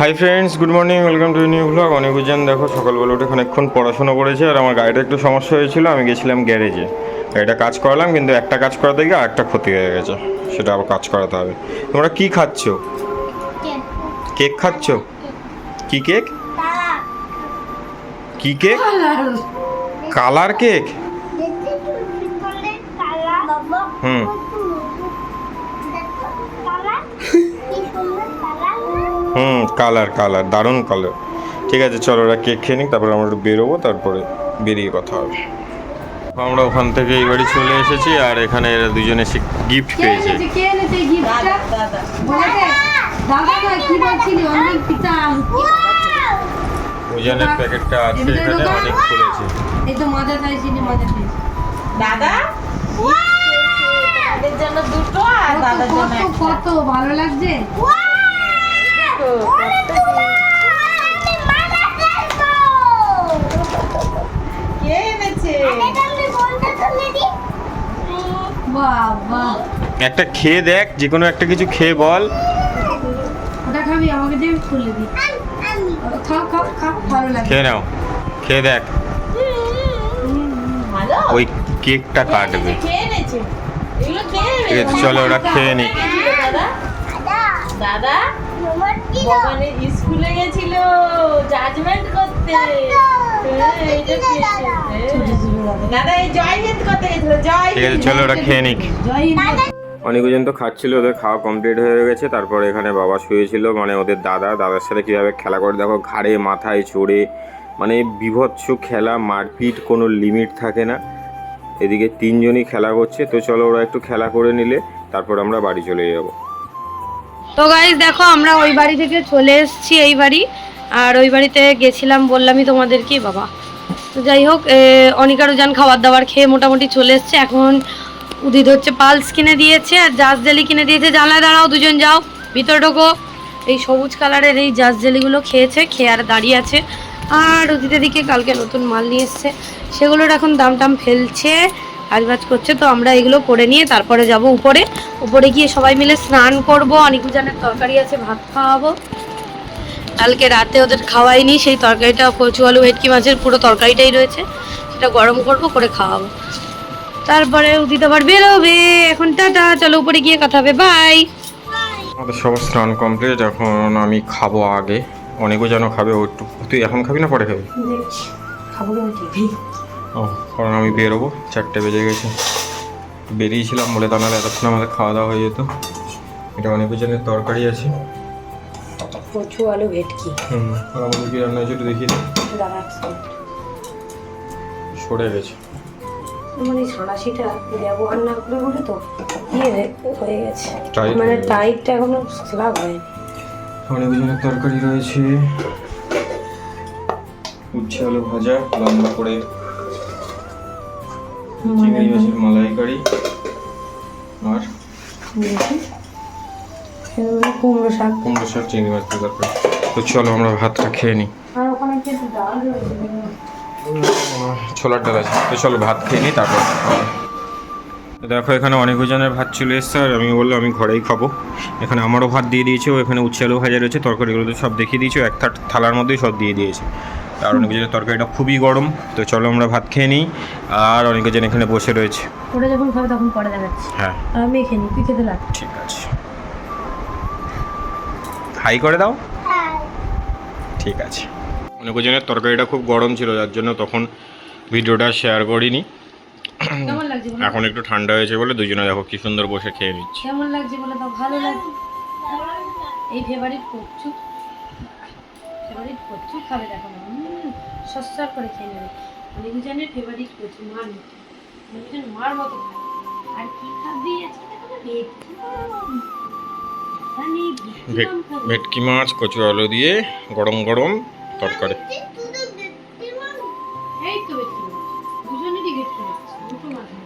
Hi friends good morning welcome to new blog অনেক বুঝেন দেখো সকালবেলা উঠে খানিকক্ষণ পড়াশোনা করেছে আর আমার গাড়িটা একটু সমস্যা হয়েছিল আমি গেছিলাম গ্যারেজে। গাড়িটা কাজ করালাম কিন্তু একটা কাজ করাতে গিয়ে আরেকটা ক্ষতি হয়ে গেছে সেটা আবার কাজ করাতে হবে। তোমরা কি খাচ্ছ? কেক খাচ্ছ? কি কেক কি কেক কালার কেক হুম। হুম কালার কালার দারুণ কালার ঠিক আছে চলো ওরা কেক খেয়ে নিক তারপরে আমরা একটু বেরোবো তারপরে বেরিয়ে কথা হবে। আমরা ওখান থেকে এই বাড়ি চলে এসেছি আর এখানে এরা দুজনে এসে গিফট পেয়েছে। ওজনের প্যাকেটটা আছে এখানে অনেক খুলেছে। এই তো মজা চাইছিলি মজা চাইছি। দাদা? জন্য দুটো আর দাদার জন্য কত ভালো লাগছে? কে এনেছে? একটা খেয়ে দেখ যে কোনো একটা কিছু খেয়ে বল। ওটা খাবি আমাকে দিয়ে খুলে দি খাও খাও খাও ভালো লাগে। খেয়ে নাও খেয়ে দেখ। ওই কেকটা কাটবে। কে এনেছে? এগুলো ঠিক আছে চলো ওরা খেয়ে দাদা? দাদা? ভবানী স্কুলে গেছিল জাজমেন্ট করতে। চলো ওরা খেয়ে নিক। জয় হিন্দ। অনেক পর্যন্ত খাচ্ছিল ওদের খাওয়া কমপ্লিট হয়ে গেছে তারপরে এখানে বাবা শুয়েছিল মানে ওদের দাদা দাদার সাথে কীভাবে খেলা করে দেখো ঘাড়ে মাথায় চড়ে মানে বিভৎস খেলা মারপিট কোনো লিমিট থাকে না। এদিকে তিনজনই খেলা করছে তো চলো ওরা একটু খেলা করে নিলে তারপর আমরা বাড়ি চলে যাব। তো গাইজ দেখো, আমরা ওই বাড়ি থেকে চলে এসেছি এই বাড়ি। আর ওই বাড়িতে গেছিলাম, বললামই তোমাদের কি বাবা। তো যাই হোক অনিকারও যান খাবার দাবার খেয়ে মোটামুটি চলে এসছে। এখন উদিত হচ্ছে পালস কিনে দিয়েছে, আর জাজ জেলি কিনে দিয়েছে। জানলায় দাঁড়াও, দুজন যাও, ভিতরে ঢোকো। এই সবুজ কালারের এই জাজ জেলিগুলো খেয়েছে, খেয়ে আর দাঁড়িয়ে আছে। আর উদিতের দিকে কালকে নতুন মাল নিয়ে এসছে। সেগুলোর এখন দাম টাম ফেলছে। কাজবাজ করছে তো আমরা এগুলো করে নিয়ে তারপরে যাব উপরে। উপরে গিয়ে সবাই মিলে স্নান করব। অনেকজনের তরকারি আছে ভাত খাওয়াবো। কালকে রাতে ওদের খাওয়াইনি সেই তরকারিটা কচু আলু ভেটকি মাছের পুরো তরকারিটাই রয়েছে। সেটা গরম করব করে খাওয়াবো। তারপরে উদিত আবার বেরোবে। এখন টাটা চলো উপরে গিয়ে কথা হবে বাই। আমাদের সবার স্নান কমপ্লিট এখন আমি খাব আগে। অনেকও যেন খাবে ও একটু তুই এখন খাবি না পরে খাবি? খাব ঠিক। ও কারণ আমি বেরোবো। চারটে বেজে গেছে। বেরিয়েছিলাম বলে তা নাহলে এতক্ষণ আমাদের খাওয়া দাওয়া হয়ে যেত। এটা অনেক জনের তরকারি আছে। কচু আলু ভেটকি। হুম আর আমাদের কি রান্না হয়েছে একটু দেখিয়ে সরে গেছে। মানে সাঁড়াশিটা ব্যবহার না করে বলে তো ইয়ে হয়ে গেছে। মানে টাইটটা এখনও স্লাগ হয়নি। অনেক তরকারি রয়েছে। উচ্ছে আলু ভাজা লম্বা করে চিংড়ি মাছের মালাইকারি আর? কুমড়ো শাক কুমড়ো শাক চিংড়ি মাছ দিয়ে তরকারি তো চলো আমরা ভাতটা খেয়ে নিই। ছোলার ডাল আছে। তো চলো ভাত খেয়ে নিই তারপর দেখো এখানে অনেক জনের ভাত চলে এসছে আর আমি বললাম আমি ঘরেই খাব। এখানে আমারও ভাত দিয়ে দিয়েছে ও এখানে উচ্ছে আলু ভাজা রয়েছে তরকারিগুলো তো সব দেখিয়ে দিয়েছে এক থালার মধ্যেই সব দিয়ে দিয়েছে। আর অনেক জনের তরকারিটা খুবই গরম তো চলো আমরা ভাত খেয়ে নিই। আর অনেক জন এখানে বসে রয়েছে। ওটা যখন খাবে তখন পরে দেখাচ্ছি। হ্যাঁ। আমি খেয়ে নিই তুই খেতে লাগ ঠিক আছে। হাই করে দাও। ঠিক আছে। অনেক জনের তরকারিটা খুব গরম ছিল যার জন্য তখন ভিডিওটা শেয়ার করিনি। কেমন লাগছে এখন একটু ঠান্ডা হয়েছে বলে দুজনে দেখো কি সুন্দর বসে খেয়ে নিচ্ছি। কেমন লাগছে বলে দাও ভালো লাগছে। এই ফেভারিট কচু ফেভারিট কচু খাবে দেখো। সস্তার করে খেয়ে নেবে। অনেকজনের ফেভারিট কচু মার মতো অনেকজন মার মতো আর কি খাবি? আজকে ভেটকি মাছ। কচু আলু দিয়ে গরম গরম তরকারি।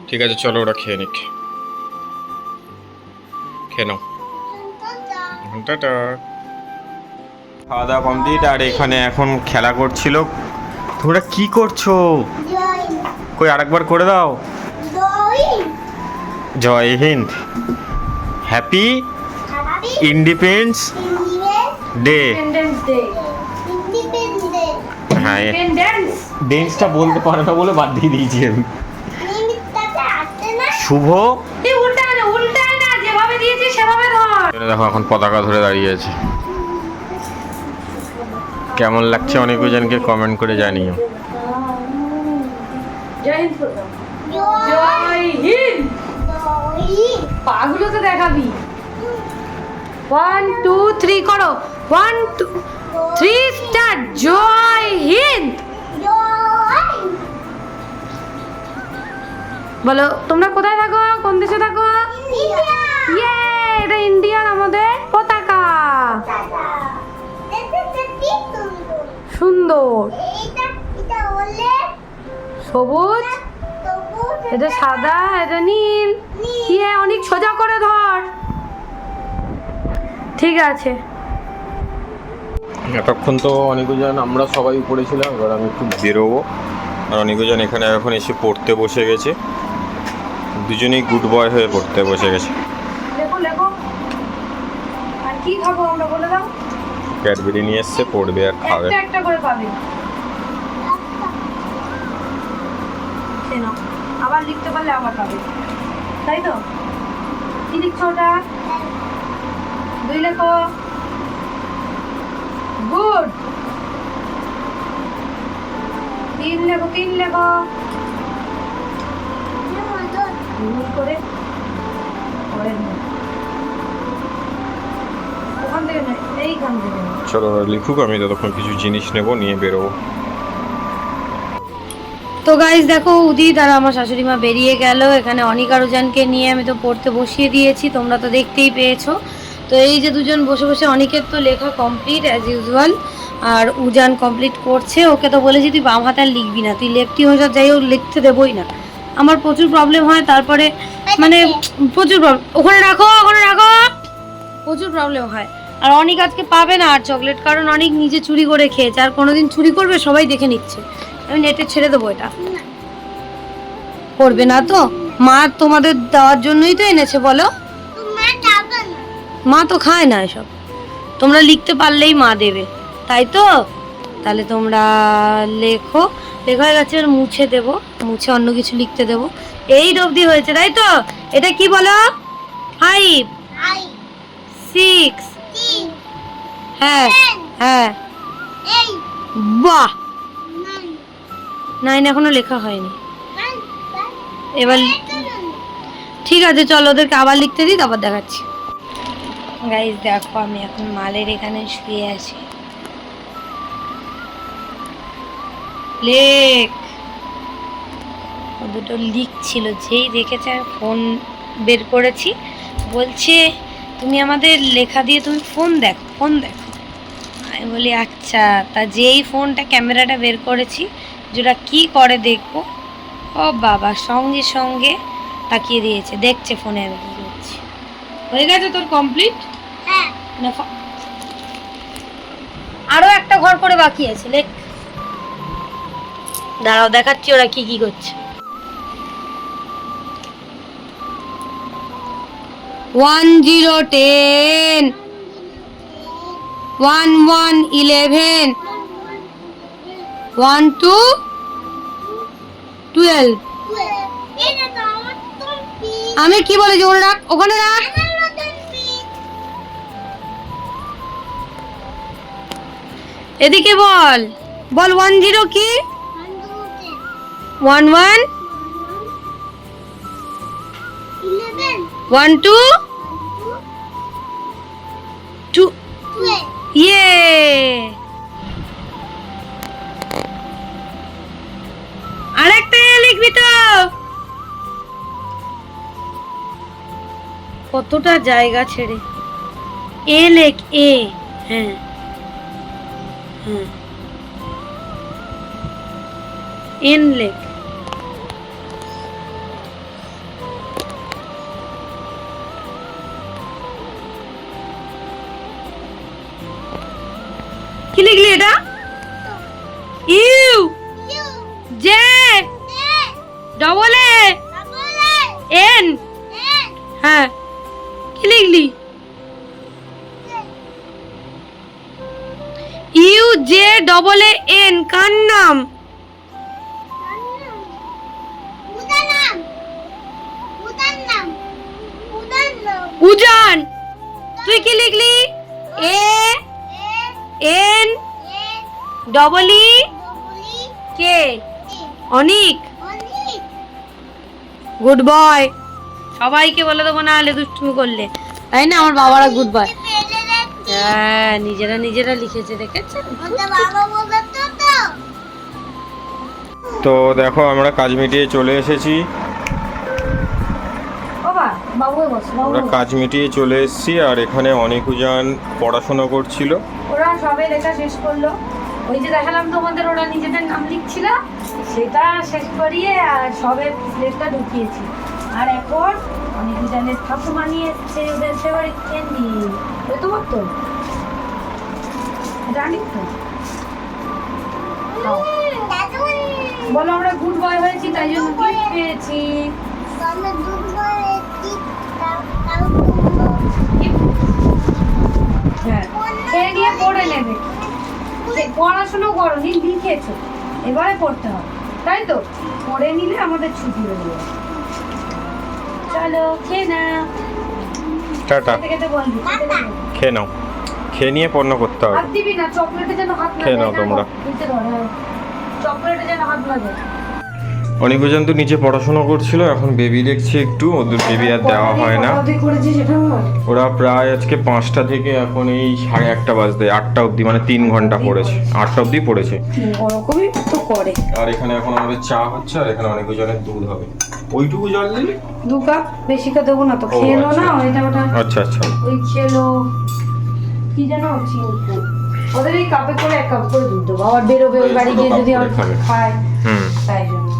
ঠিক আছে চলো ওরা খেয়ে নিক। খেয়ে নাও। টাটা। খাওয়া দাওয়া কমপ্লিট আর এখানে এখন খেলা করছিল তোমরা কি করছ? কই আরেকবার করে দাও। জয় হিন্দ। হ্যাপি ইন্ডিপেন্ডেন্স ডে হ্যাঁ ডেন্সটা বলতে পারে না বলে বাদ দিয়ে দিয়েছি আমি। শুভ দেখো এখন পতাকা ধরে দাঁড়িয়ে আছে। কেমন লাগছে অনেকজনকে কমেন্ট করে জানিও। জয় হিন্দ। প্রথম। জয় হিন্দ পাগুলো তো দেখাবি। ওয়ান টু থ্রি করো। ওয়ান টু থ্রি স্টার্ট জয় হিন্দ। বলো তোমরা কোথায় থাকো? কোন দেশে থাকো? ইয়ে এটা ইন্ডিয়ার আমাদের পতাকা। সুন্দর। সবুজ এটা সাদা এটা নীল। ইয়ে অনেক সোজা করে ধর। ঠিক আছে। এতক্ষণ তো অনেকজন আমরা সবাই উপরে ছিলাম এবার আমি একটু বেরোবো। আর অনেকজন এখানে এখন এসে পড়তে বসে গেছে। দুজনেই গুড বয় হয়ে পড়তে বসে গেছে। লেখো লেখো। আর কি খাব আমরা বলে দাও? ক্যাডবেরি নিয়ে এসছে পড়বে আর খাবে। একটা একটা করে পাবে। আবার লিখতে পারলে আবার পাবে। তাই তো? কি লিখছো ওটা? দুই লেখো। গুড। তিন লেখো তিন লেখো। করে। ওখান থেকে নয় এইখান থেকে চলো লিখুক আমি ততক্ষণ কিছু জিনিস নেব নিয়ে বেরোবো। তো গাইজ দেখো উদিত আর আমার শাশুড়ি মা বেরিয়ে গেল। এখানে অনিক আর উজানকে নিয়ে আমি তো পড়তে বসিয়ে দিয়েছি তোমরা তো দেখতেই পেয়েছ। তো এই যে দুজন বসে বসে অনিকের তো লেখা কমপ্লিট অ্যাজ ইউজুয়াল আর উজান কমপ্লিট করছে। ওকে তো বলেছি তুই বাম হাতে আর লিখবি না তুই লেফটি হয়ে যা যাই হোক লিখতে দেবই না। আমার প্রচুর প্রবলেম হয় তারপরে মানে প্রচুর প্রবলেম ওখানে রাখো ওখানে রাখো। প্রচুর প্রবলেম হয়। আর অনেক আজকে পাবে না আর চকলেট কারণ অনেক নিজে চুরি করে খেয়েছে। আর কোনোদিন চুরি করবে সবাই দেখে নিচ্ছে। আমি নেটে ছেড়ে দেবো এটা। করবে না তো? মা তোমাদের দেওয়ার জন্যই তো এনেছে বলো। মা তো খায় না এসব। তোমরা লিখতে পারলেই মা দেবে। তাই তো? তাহলে তোমরা লেখো। লেখা হয়ে গেছে মুছে দেবো। মুছে অন্য কিছু লিখতে দেবো। এই অবধি হয়েছে তাই তো? এটা কি বলো? ফাইভ সিক্স হ্যাঁ হ্যাঁ। বাহ। নাইন এখনও লেখা হয়নি। এবার ঠিক আছে চলো ওদেরকে আবার লিখতে দিই তারপর দেখাচ্ছি। গাইজ দেখো আমি এখন মালের এখানে শুয়ে আছি। লেখ। ও দুটো লিখছিল যেই দেখেছে আমি ফোন বের করেছি। বলছে তুমি আমাদের লেখা দিয়ে তুমি ফোন দেখো ফোন দেখো। আমি বলি আচ্ছা তা যেই ফোনটা ক্যামেরাটা বের করেছি যেটা কি করে দেখব? ও বাবা সঙ্গে সঙ্গে তাকিয়ে দিয়েছে দেখছে ফোনে আমি কি করছি। হয়ে গেছে তোর কমপ্লিট না ফ- আরও একটা ঘর করে বাকি আছে লেখ দাঁড়াও দেখাচ্ছি ওরা কি কি করছে। One zero ten one one eleven one two twelve আমি কি বলেছি ওখানে রাখ? ওখানে রাখ। এদিকে বল। বল ওয়ান জিরো কি? ওয়ান ওয়ান ওয়ান টু ইয়ে আরেকটা লিখবি তো! কতটা জায়গা ছেড়ে। এ লেখ এ হ্যাঁ। হ্যাঁ। এন লেখ। ডবল এ এন হ্যাঁ। কি লিখলি? U J double A N কার নাম? উজান। তুই কি লিখলি? A N double E K Anik. Good boy সবাইকে বলে দেবো না হলে দুষ্টুমি করলে। তাই না? আমার বাবারা গুড বয় হ্যাঁ নিজেরা নিজেরা লিখেছে দেখেছে? তো দেখো আমরা কাজ মিটিয়ে চলে এসেছি। আমরা কাজ মিটিয়ে চলে এসেছি আর এখানে অনেক উজান পড়াশোনা করছিল। ওরা সবে লেখা শেষ করল। ওই যে দেখালাম তোমাদের ওরা নিজেদের নাম লিখছিল সেটা শেষ করিয়ে আর সবে প্লেটটা ঢুকিয়েছি। আর এখন অনেক জনের ঠাকুমা নিয়ে এসছে ওদের ফেভারিট ক্যান্ডি ওই তো জানি তো। বলো আমরা গুড বয় হয়েছি তাই জন্য গিফট পেয়েছি। হ্যাঁ। খেয়ে নিয়ে পড়ে নেবে। সে পড়াশুনো করো নি লিখেছো। এবারে পড়তে হবে। তাই তো? পড়ে নিলে আমাদের ছুটি হয়ে যাবে। চলো খেয়ে না টাটা। খেয়ে নাও। খেয়ে নিয়ে পণ্য করতে হবে। দিবি না চকলেটে যেন হাত খেয়ে নাও তোমরা। চকলেটে যেন হাত না যায়। তো নিচে পড়াশোনা করছিল এখন বেবি দেখছে একটু ওদের বেবি আর দেওয়া হয় না। ওরা প্রায় আজকে পাঁচটা থেকে এখন এই সাড়ে একটা বাজতে আটটা অবধি মানে তিন ঘণ্টা পড়েছে আটটা অবধি পড়েছে। ওরকমই তো করে। আর এখানে এখন আমাদের চা হচ্ছে আর এখানে অনেক জনের দুধ হবে। ওইটুকু জল দিলি? দু কাপ বেশি তো দেবো না তো। খেলো আচ্ছা। না ওইটা ওটা। আচ্ছা আচ্ছা। ওই খেলো। কি চিনি ওদের এই কাপে করে এক কাপ করে দুধ দেবো। আবার বেরোবে ওই বাড়ি গিয়ে যদি খাবে। খায়। হুম। তাই জন্য।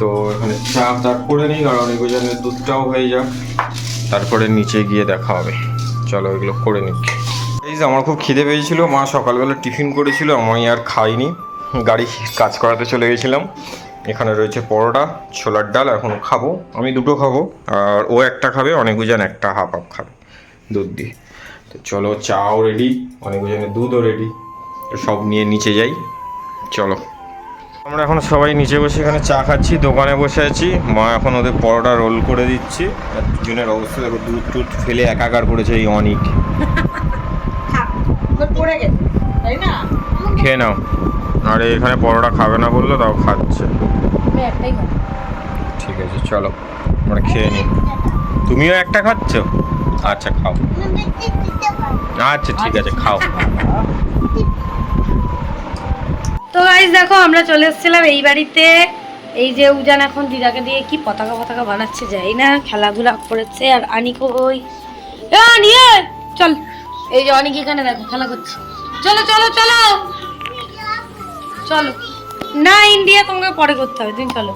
তো এখানে চা তার করে নিই, কারণ অনেক জনের দুধটাও হয়ে যাক। তারপরে নিচে গিয়ে দেখা হবে। চলো এগুলো করে নিই। এই আমার খুব খিদে পেয়েছিল, মা সকালবেলা টিফিন করেছিল, আমি আর খাইনি। গাড়ি কাজ করাতে চলে গেছিলাম। এখানে রয়েছে পরোটা, ছোলার ডাল এখন খাব। আমি দুটো খাব, আর ও একটা খাবে, অনেক উজান একটা হাফ হাফ খাবে, দুধ দিয়ে। তো চলো চাও রেডি অনেক উজানের দুধও রেডি সব নিয়ে নিচে যাই। চলো। আমরা এখন সবাই নিচে বসে এখানে চা খাচ্ছি দোকানে বসে আছি। মা এখন ওদের পরোটা রোল করে দিচ্ছে। দুজনের অবস্থা দেখো দুধ টুধ ফেলে একাকার করেছে এই অনিক। তোর পড়ে গেছে তাই না? খেয়ে নাও। আর এখানে পরোটা খাবে না বলল তাও খাচ্ছে। ঠিক আছে চলো আমরা খেয়ে নিই। তুমিও একটা খাচ্ছ? আচ্ছা খাও। আচ্ছা ঠিক আছে খাও। তো গাইজ দেখো আমরা চলে এসেছিলাম এই বাড়িতে। এই যে উজান এখন দিদাকে দিয়ে কি পতাকা পতাকা বানাচ্ছে যাই না খেলাধুলা করেছে। আর আনিকো ওই নিয়ে চল। এই যে অনেক এখানে দেখো খেলা করছে। চলো চলো চলো। চলো। না ইন্ডিয়া তোমাকে পরে করতে হবে তুমি চলো।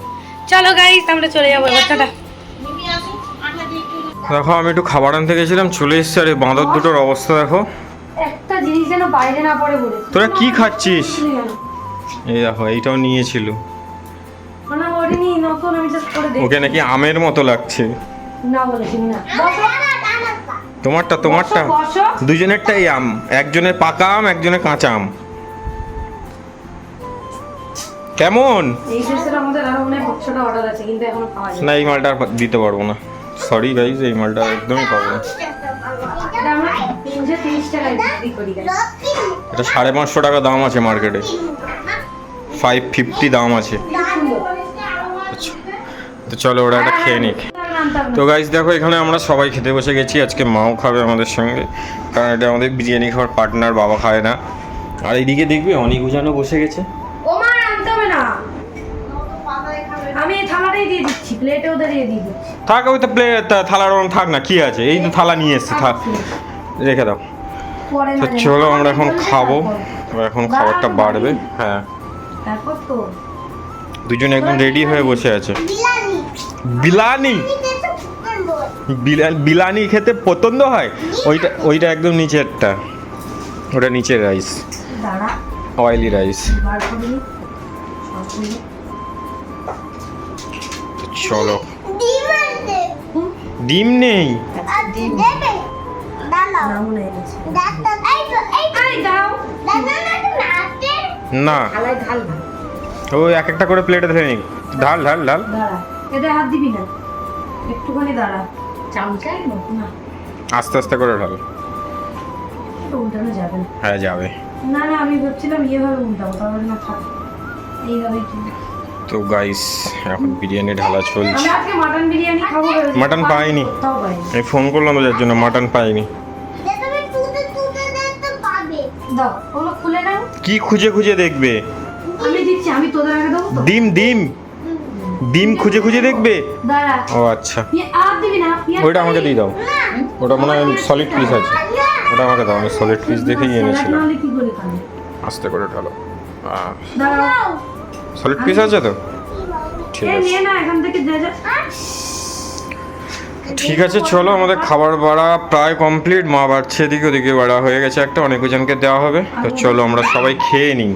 চলো গাইজ আমরা চলে যাব একটু দেখো আমি একটু খাবার আনতে গেছিলাম চলে এসছি আর এই বাঁদর দুটোর অবস্থা দেখো। একটা জিনিস যেন বাইরে না পড়ে পড়ে তোরা কি খাচ্ছিস? এই দেখো এইটাও নিয়েছিল। ওকে নাকি আমের মতো লাগছে? তোমারটা তোমারটা। দুজনেরটাই আম। একজনের পাকা আম একজনের কাঁচা আম। কেমন? না এই মালটা দিতে পারব না। সরি গাইজ এই মালটা একদমই পাবো না। এটা সাড়ে পাঁচশো টাকা দাম আছে মার্কেটে ফাইভ ফিফটি দাম আছে। আচ্ছা, তো চলো ওরা একটা খেয়ে নিক। তো গাইজ দেখো এখানে আমরা সবাই খেতে বসে গেছি। আজকে মাও খাবে আমাদের সঙ্গে। কারণ এটা আমাদের বিরিয়ানি খাওয়ার পার্টনার বাবা খায় না। আর এইদিকে দেখবি অনেক উজানো বসে গেছে। থাক ওই তো প্লেট থালার ওরম থাক না কি আছে? এই তো থালা নিয়ে এসছি থাক। রেখে দাও। তো চলো আমরা এখন খাব। এখন খাবারটা বাড়বে। হ্যাঁ। তারপর তো দুজনে একদম রেডি হয়ে বসে আছে। বিলানি। বিলা- বিলানি খেতে পছন্দ হয়? ওইটা ওইটা একদম নিচেরটা। ওটা নিচের রাইস অয়েলি রাইস চলো। ডিম নেই। এই দাও না। থালায় ঢাল না এক একটা করে প্লেটে ধরে নিক ঢাল ঢাল ঢাল। দাঁড়া এতে হাত দিবি না। একটুখানি দাঁড়া। চামচাই না। আস্তে আস্তে করে ঢাল। উল্টানো যাবে না। হ্যাঁ যাবে। না না আমি ভাবছিলাম ইয়েভাবে উল্টাবো তাহলে না থাক। এইভাবে কি? তো গাইস এখন বিরিয়ানি ঢালা চলছে। মাটন বিরিয়ানি খাব মাটন পাইনি। আমি ফোন করলাম ওদের জন্য মাটন পাইনি। দাও ওগুলো খুলে নাও। কি খুঁজে খুঁজে দেখবে? আমি দিচ্ছি আমি তোদের আগে দেবো ডিম ডিম। ডিম খুঁজে খুঁজে দেখবে? ও আচ্ছা। ওইটা আমাকে দিয়ে দাও। ওটা মনে হয় সলিড পিস আছে। ওটা আমাকে দাও আমি সলিড পিস দেখেই এনেছিলাম। আস্তে করে ঢালো। সলিড পিস আছে তো? ঠিক আছে। ঠিক আছে চলো আমাদের খাবার বাড়া প্রায় কমপ্লিট মা বাড়ছে এদিকে ওদিকে বাড়া হয়ে গেছে একটা অনেক অনেকজনকে দেওয়া হবে। তো চলো আমরা সবাই খেয়ে নিই।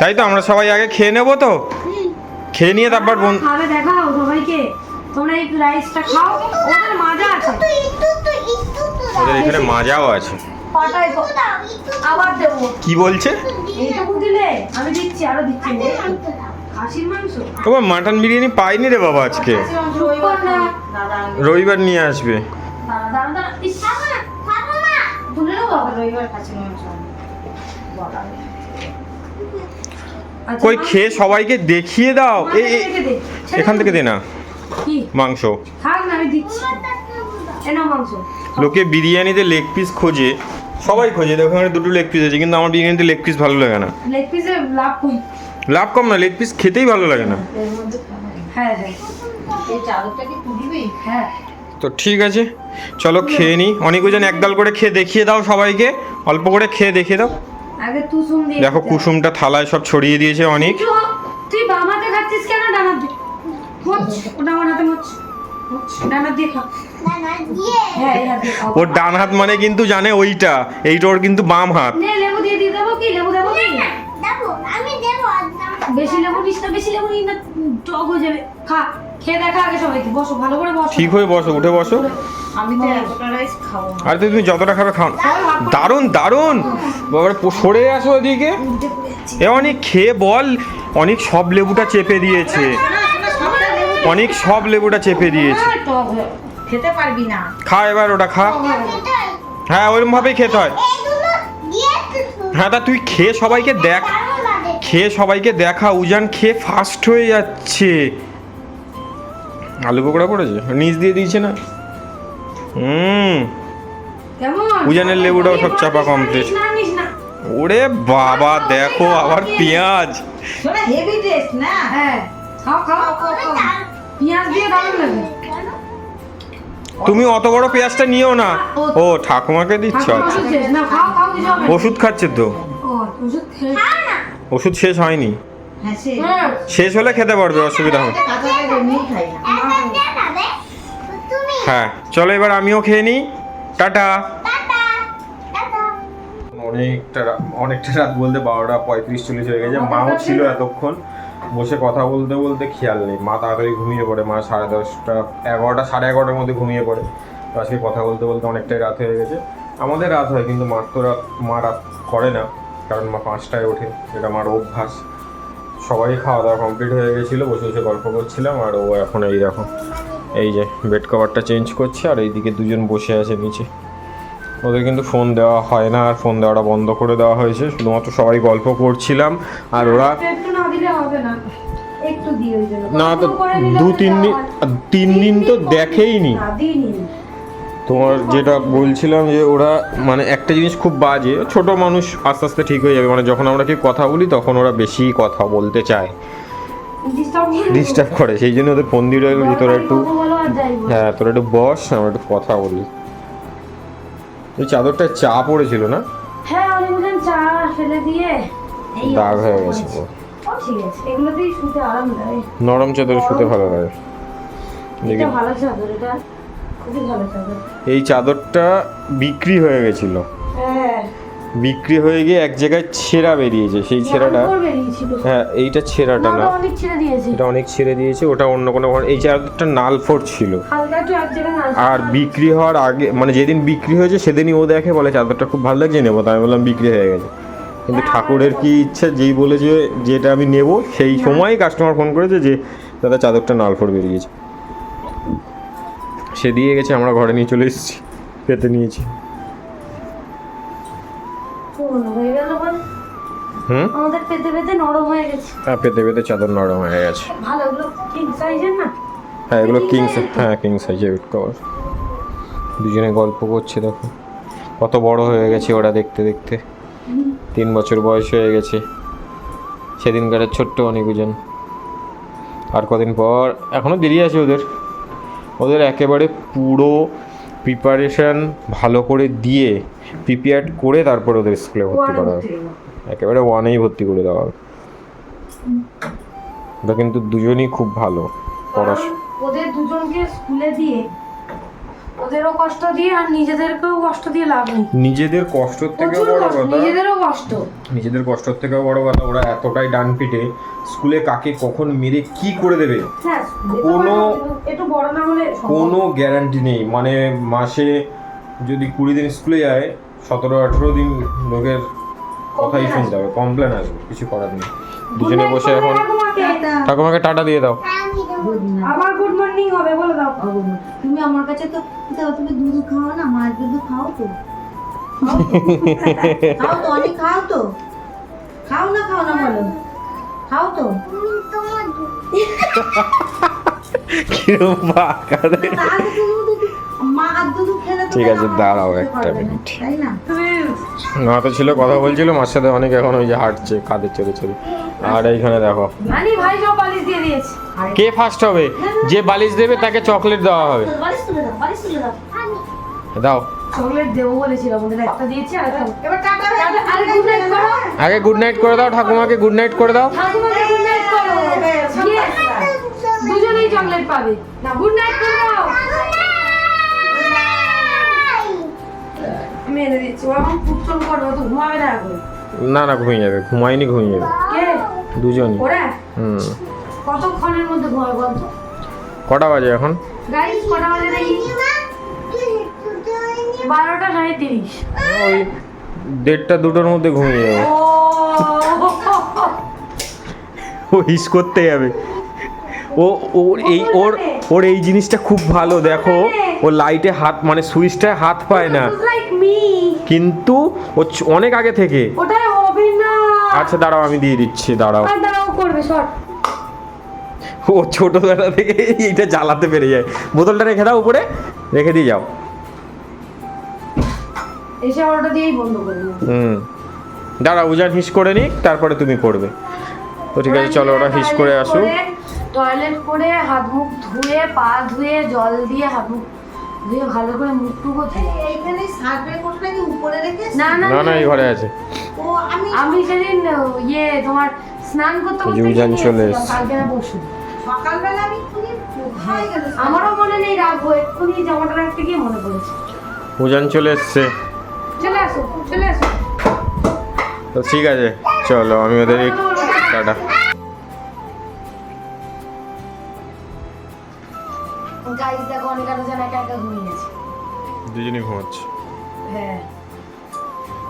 তাই তো আমরা সবাই আগে খেয়ে নেব তো? খেয়ে নিয়ে তারপর বোন খাবে দেখাও সবাইকে। তোমরা এই রাইসটা খাও ওদের মাজা আছে। তো একটু তো একটু ওদের এখানে মাজাও আছে। আবার দেবো। কি বলছে? এইটুকু দিলে আমি দিচ্ছি আরও দিচ্ছি। তোমার মাটন বিরিয়ানি পাইনি রে বাবা আজকে। রবিবার নিয়ে আসবে। কই খেয়ে সবাইকে দেখিয়ে দাও। এখান থেকে দে না। মাংস। লোকে বিরিয়ানিতে লেগ পিস খোঁজে। সবাই খোঁজে। দেখো দুটো লেগ পিস আছে কিন্তু আমার বিরিয়ানিতে লেগ পিস ভালো লাগে না। লেগ পিসে লাভ লাভ কম না লেগ পিস খেতেই ভালো লাগে না। হ্যাঁ হ্যাঁ। এই চাদরটা কি তুলবি হ্যাঁ। তো ঠিক আছে চলো খেয়ে নিই অনেকজন একগাল করে খেয়ে দেখিয়ে দাও সবাইকে। অল্প করে খেয়ে দেখিয়ে দাও। আগে তুসুম দিয়ে দেখো কুসুমটা থালায় সব ছড়িয়ে দিয়েছে অনেক। তুই বাম হাতে খাচ্ছিস কেন? ডান হাতে মোচ ওটা আমার হাতে মোচ দিয়ে খা। না না ওর ডান হাত মানে কিন্তু জানে ওইটা। এইটা ওর কিন্তু বাম হাত। লেবু দিয়ে দিয়ে দেবো কি? লেবু দেবো কি দেবো আমি দেবো একদম বেশি লেবু নিস না বেশি লেবু নিস না টক হয়ে যাবে। খা খেয়ে দেখা আগে সবাইকে। বসো ভালো করে বসো। ঠিক হয়ে বসো উঠে বসো। আমি তো এতটা রাইস খাব না। আর তুমি যতটা খাবে খাও দারুণ দারুণ। বাবার সরে আসো ওদিকে। এ অনেক খেয়ে বল। অনেক সব লেবুটা চেপে দিয়েছে। অনেক সব লেবুটা চেপে দিয়েছে। খেতে পারবি না। খা এবার ওটা খা। হ্যাঁ ওরকম ভাবেই খেতে হয়। হ্যাঁ তা তুই খেয়ে সবাইকে দেখ। খেয়ে সবাইকে দেখা উজান খেয়ে ফাস্ট হয়ে যাচ্ছে। আলু পকোড়া পড়েছে নিচ দিয়ে দিয়েছে না? হুম। উজানের লেবুটাও সব চাপা না। ওরে বাবা দেখো আবার পেঁয়াজ। হেভি টেস্ট না? হ্যাঁ খাও খাও খাও খাও। পেঁয়াজ দিয়ে দারুণ লাগে। তুমি অত বড় পেঁয়াজটা নিও না। ও ঠাকুমাকে দিচ্ছ আচ্ছা। ওষুধ খাচ্ছে তো। ওষুধ খেয়ে ওষুধ শেষ হয়নি। হ্যাঁ হ্যাঁ, শেষ হলে খেতে পারবে অসুবিধা হবে। দিয়ে যাবে। তুমি হ্যাঁ চলো এবার আমিও খেয়ে নিই। টাটা। টাটা। টাটা। অনেকটা অনেকটা রাত বলতে বারোটা পঁয়ত্রিশ চল্লিশ হয়ে গেছে। মাও ছিল এতক্ষণ। বসে কথা বলতে বলতে খেয়াল নেই। মা তাড়াতাড়ি ঘুমিয়ে পড়ে। মা সাড়ে দশটা এগারোটা সাড়ে এগারোটার মধ্যে ঘুমিয়ে পড়ে। তো আজকে কথা বলতে বলতে অনেকটাই রাত হয়ে গেছে। আমাদের রাত হয় কিন্তু মার তো রাত মা রাত করে না। কারণ মা পাঁচটায় ওঠে এটা মার অভ্যাস। সবাই খাওয়া দাওয়া কমপ্লিট হয়ে গেছিল বসে বসে গল্প করছিলাম আর ও এখন এই দেখো এই যে বেড কভারটা চেঞ্জ করছে আর এইদিকে দুজন বসে আছে নিচে। ওদের কিন্তু ফোন দেওয়া হয় না আর ফোন দেওয়াটা বন্ধ করে দেওয়া হয়েছে। শুধুমাত্র সবাই গল্প করছিলাম আর ওরা না তো দু তিন দিন তিন দিন তো দেখেইনি। তোমার যেটা বলছিলাম যে ওরা মানে একটা জিনিস খুব বাজে ছোট মানুষ আস্তে আস্তে ঠিক হয়ে যাবে। মানে যখন আমরা কি কথা বলি তখন ওরা বেশি কথা বলতে চায়। ডিস্টার্ব করে। সেই জন্য ওদের ফোন দিয়ে গেছি তোরা একটু। হ্যাঁ তোরা একটু বস আমরা একটু কথা বলি। এই চাদরটা চা পড়েছিল না? হ্যাঁ অনেকজন চা ফেলে দিয়ে দাগ হয়ে গেছে ঠিক আছে এগুলোতেই শুতে আরাম দেয়। নরম চাদরে শুতে ভালো লাগে। ভালো চাদর এটা এই চাদরটা বিক্রি হয়ে গেছিল। হ্যাঁ। বিক্রি হয়ে গিয়ে এক জায়গায় ছেঁড়া বেরিয়েছে সেই ছেঁড়াটা। হ্যাঁ এইটা ছেঁড়াটা না। এটা অনেক ছেড়ে দিয়েছে ওটা অন্য কোনো এই চাদরটা নালফোর ছিল। আর বিক্রি হওয়ার আগে মানে যেদিন বিক্রি হয়েছে সেদিনই ও দেখে বলে চাদরটা খুব ভালো লাগছে নেব। তাই আমি বললাম বিক্রি হয়ে গেছে। কিন্তু ঠাকুরের কি ইচ্ছা যেই বলেছে যেটা আমি নেব সেই সময়ই কাস্টমার ফোন করেছে যে দাদা চাদরটা নালফোর বেরিয়েছে। সে দিয়ে গেছে আমরা ঘরে নিয়ে চলে এসেছি পেতে নিয়েছি। হুম? আমাদের পেতে পেতে নরম হয়ে গেছে। হ্যাঁ পেতে পেতে চাদর নরম হয়ে গেছে। ভালো এগুলো কিং সাইজের না? হ্যাঁ এগুলো কিং হ্যাঁ কিং সাইজের বেড কভার দুজনে গল্প করছে দেখো। কত বড় হয়ে গেছে ওরা দেখতে দেখতে। তিন বছর বয়স হয়ে গেছে। সেদিনকার ছোট্ট অনেকজন আর কদিন পর এখনও দেরি আছে ওদের। ওদের একেবারে পুরো প্রিপারেশন ভালো করে দিয়ে প্রিপেয়ার করে তারপর ওদের স্কুলে ভর্তি করা হবে। একেবারে ওয়ানেই ভর্তি করে দেওয়া হবে। ওরা কিন্তু দুজনই খুব ভালো। পড়াশোনা ওদের দুজনকে স্কুলে দিয়ে ওদেরও কষ্ট দিয়ে আর নিজেদেরকেও কষ্ট দিয়ে লাভ নেই। নিজেদের কষ্টর থেকেও বড় কথা। নিজেদেরও কষ্ট। নিজেদের কষ্টর থেকেও বড় কথা ওরা এতটাই ডান পিটে স্কুলে কাকে কখন মেরে কি করে দেবে? হ্যাঁ কোনো- একটু বড় না হলে কোনো গ্যারান্টি নেই। মানে মাসে যদি কুড়ি দিন স্কুলে যায় সতেরো আঠেরো দিন লোকের কথাই শুনতে হবে কমপ্লেন আসবে কিছু করার নেই। দুজনে বসে এখন বলো ঠাকুমাকে। টাটা দিয়ে দাও। আমি দেবো আবার গুড মর্নিং হবে বলে দাও। তুমি আমার কাছে তো তো তুমি দুধ খাও না? মাছ দুধ খাও তো। খাও তো অনেক খাও তো। খাও না খাও না বলো। খাও তো। ঠিক আছে, দাঁড়াও একটা মিনিট। না তো ছিল কথা বলছিল মার সাথে অনেক এখন ওই যে হাঁটছে কাঁধে চড়ে চড়ে। আর এইখানে দেখো। নানি ভাই সব বালিশ দিয়ে দিয়েছে। কে ফার্স্ট হবে? যে বালিশ দেবে তাকে চকলেট দেওয়া হবে। দাও। চকলেট দেবো বলেছিল আমাদের একটা দিয়েছি আর একটা এবার টাটা আরে গুড নাইট করো। আগে গুড নাইট করে দাও ঠাকুমাকে গুড নাইট করে দাও। ঠাকুমাকে গুড নাইট করো। দুজনেই চকলেট পাবে। না গুড নাইট করে দাও। আমি এনে দিচ্ছি ও এখন ফুটচল করবে তো ঘুমাবে না এখন। না না ঘুমিয়ে যাবে ঘুমাইনি ঘুমিয়ে যাবে। কে? দুজনই। ওরা? হুম। কতক্ষণের মধ্যে ঘুমাবে বলতো? কটা বাজে এখন? গাইস কটা বাজে দেখি বারোটা নয় তিরিশ। ওই দেড়টা দুটোর মধ্যে ঘুমিয়ে যাবে। ও। হিস করতে যাবে। ও ওর এই ওর ওর এই জিনিসটা খুব ভালো দেখো। ও লাইটে হাত মানে সুইচটায় হাত পায় না। কিন্তু ও অনেক আগে থেকে। ওটাই হবে না। আচ্ছা দাঁড়াও আমি দিয়ে দিচ্ছি দাঁড়াও। দাঁড়াও করবে শর্ট ও ছোটবেলা থেকে এইটা জ্বালাতে পেরে যায়। বোতলটা রেখে দাও উপরে রেখে দিয়ে যাও। এসে আর ওটা দিয়েই বন্ধ করে হুম। দাঁড়া উজান হিস করে নিক তারপরে তুমি করবে। তো ঠিক আছে চলো ওরা হিস করে আসুক। টয়লেট করে হাত মুখ ধুয়ে পা ধুয়ে জল দিয়ে হাত মুখ ধুয়ে ভালো করে মুখ টুকো ধুয়ে এইখানে সার্ভে কোটটা কি উপরে রেখে না না না এই ঘরে আছে। ও আমি আমি সেদিন ইয়ে তোমার স্নান করতে করতে উজান চলে কালকে না সকালবেলা আমি গেল? আমারও মনে নেই রাখব এক্ষুনি জামাটা রাখতে গিয়ে মনে পড়েছে। উজান চলে এসছে। চলে আসো চলে আসো। তো ঠিক আছে চলো আমি ওদের টাটা। ঘুমাচ্ছে। হ্যাঁ।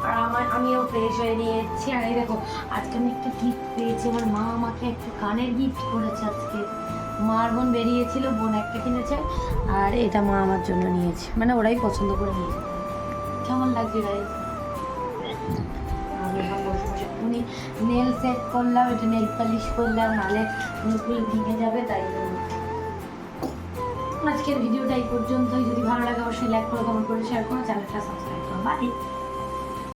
আর আমার আমিও ফ্রেশ হয়ে নিয়েছি। আর এই দেখো আজকে আমি একটা গিফট পেয়েছি। আমার মা আমাকে একটা কানের গিফট করেছে আজকে। মার বোন বেরিয়েছিল বোন একটা কিনেছে। আর এটা মা আমার জন্য নিয়েছে। মানে ওরাই পছন্দ করে নিয়েছে। লাগছে এক্ষুনি নেল সেট করলাম এটা নেল পালিশ করলাম নালে মুখগুলো ভেঙে যাবে, তাই আজকের ভিডিওটা এই পর্যন্তই। যদি ভালো লাগে, অবশ্যই লাইক করো কমেন্ট করে শেয়ার করো, চ্যানেলটা সাবস্ক্রাইব করো। বাই